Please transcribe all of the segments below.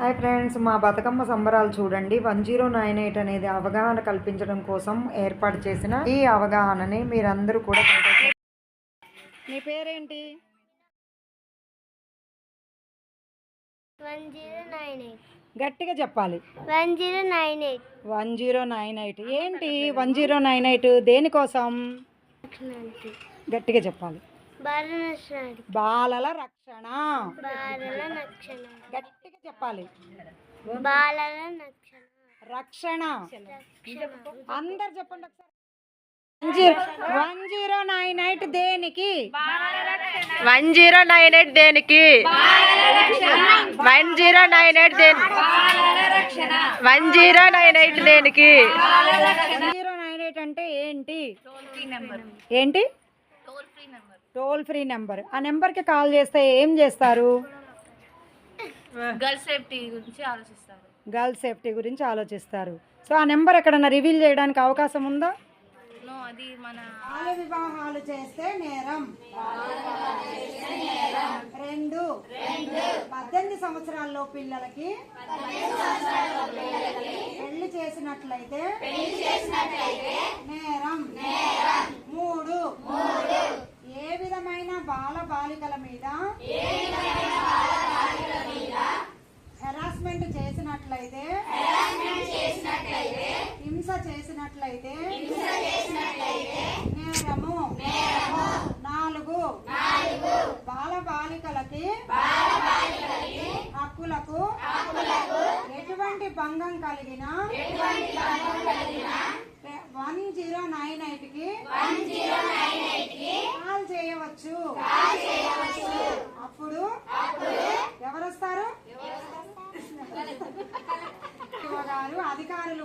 Hi friends మా బతుకమ్మ సంబరాలు చూడండి. వన్ జీరో నైన్ ఎయిట్ అనేది అవగాహన కల్పించడం కోసం ఏర్పాటు చేసిన ఈ అవగాహనని మీరందరూ కూడా నీ పేరేంటి? గట్టిగా చెప్పాలి. One zero nine eight. One zero nine eight. ఏంటి వన్ జీరో నైన్ ఎయిట్ దేనికోసం? గట్టిగా చెప్పాలి. బాలల రక్షణ. గట్టిగా చెప్పాలి. బాలల రక్షణ. అందరు చెప్పండి ఒకసారి. వన్ జీరో నైన్ ఎయిట్ దేనికి? వన్ జీరో నైన్ ఎయిట్ దేనికి? వన్ జీరో నైన్ ఎయిట్ దేని వన్ జీరో నైన్ ఎయిట్ దేనికి? వన్ జీరో నైన్ ఎయిట్ అంటే ఏంటి? ఏంటి? టోల్ ఫ్రీ నెంబర్ ఆ నెంబర్కి కాల్ చేస్తే ఏం చేస్తారు? గర్ల్ సేఫ్టీ గురించి ఆలోచిస్తారు. గర్ల్స్ సేఫ్టీ గురించి ఆలోచిస్తారు. సో ఆ నెంబర్ ఎక్కడన్నా రివీల్ చేయడానికి అవకాశం ఉందా? నో అది మన బాల వివాహాలు చేస్తే నేరం. రెండు. పద్దెనిమిది సంవత్సరాల్లో పిల్లలకి పెళ్ళి చేసినట్లయితే నేరం. మూడు. బాలికల మీద? హెరాస్మెంట్ చేసినట్లయితే? హింస చేసినట్లయితే? నేరము. నాలుగు. బాల బాలికలకి హక్కులకు ఎటువంటి భంగం కలిగిన? వన్ జీరో నైన్ ఎయిట్కి కాల్ చేయవచ్చు అప్పుడు ఎవరు వస్తారు గారు అధికారులు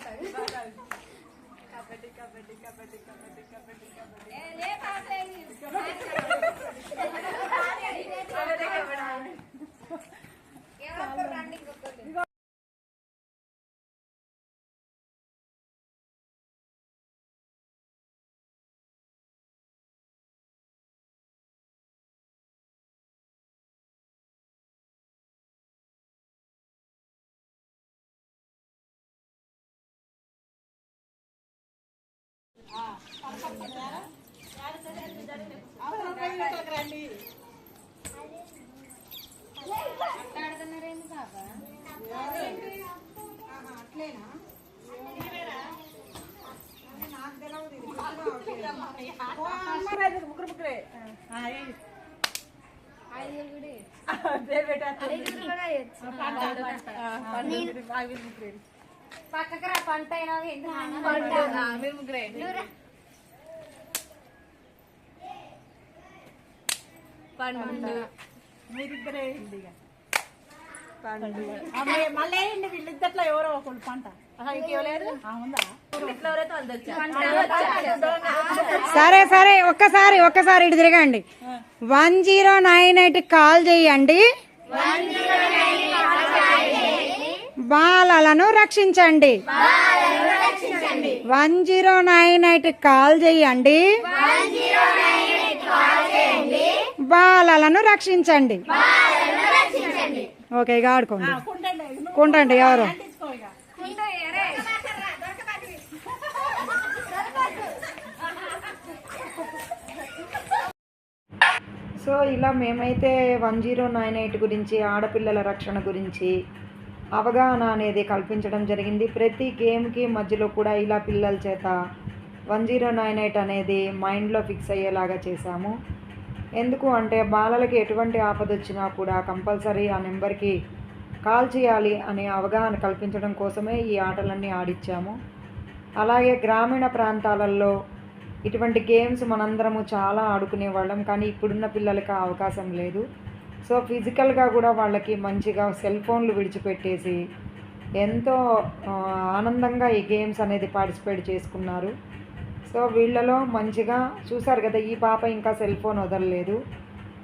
మాట్లాడు కబడ్డీ కబడ్డీ కబడ్డీ కబడ్డీ అట్లేనా ముగ్గురు ముగ్గురే బాగా ముగ్గురు మళ్ళీ వీళ్ళిద్దట్లో ఎవరో ఒకళ్ళు పంట. సరే సరే ఒక్కసారి ఒక్కసారి ఇటు తిరగండి. One zero nine eight call చేయండి. బాలలను రక్షించండి. One zero nine eight call చేయండి. బాలలను రక్షించండి. ఓకే ఇక ఆడుకోండి. కుంటండి ఎవరు? సో ఇలా మేమైతే వన్ జీరో నైన్ ఎయిట్ గురించి ఆడపిల్లల రక్షణ గురించి అవగాహన అనేది కల్పించడం జరిగింది. ప్రతి గేమ్కి మధ్యలో కూడా ఇలా పిల్లల చేత వన్ జీరో నైన్ ఎయిట్ అనేది మైండ్లో ఫిక్స్ అయ్యేలాగా చేశాము. ఎందుకు అంటే బాలలకి ఎటువంటి ఆపద వచ్చినా కూడా కంపల్సరీ ఆ నెంబర్కి కాల్ చేయాలి అనే అవగాహన కల్పించడం కోసమే ఈ ఆటలన్నీ ఆడిచ్చాము. అలాగే గ్రామీణ ప్రాంతాలలో ఇటువంటి గేమ్స్ మనందరము చాలా ఆడుకునే వాళ్ళం. కానీ ఇప్పుడున్న పిల్లలకి అవకాశం లేదు. సో ఫిజికల్గా కూడా వాళ్ళకి మంచిగా సెల్ ఫోన్లు విడిచిపెట్టేసి ఎంతో ఆనందంగా ఈ గేమ్స్ అనేది పార్టిసిపేట్ చేసుకున్నారు. సో వీళ్ళలో మంచిగా చూసారు కదా ఈ పాప ఇంకా సెల్ ఫోన్ వదలలేదు.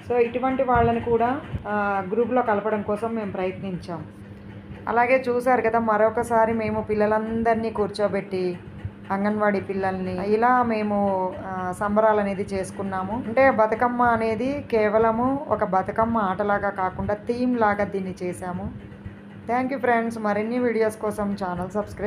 సో ఇటువంటి వాళ్ళని కూడా గ్రూప్లో కలపడం కోసం మేము ప్రయత్నించాం. అలాగే చూసారు కదా మరొకసారి మేము పిల్లలందరినీ కూర్చోబెట్టి అంగన్వాడీ పిల్లల్ని. ఇలా మేము సంబరాలు అనేది చేసుకున్నాము. అంటే బతుకమ్మ అనేది కేవలము ఒక బతుకమ్మ ఆటలాగా కాకుండా థీమ్ లాగా దీన్ని చేశాము. Thank you friends. మరిన్ని వీడియోస్ కోసం ఛానల్ సబ్స్క్రైబ్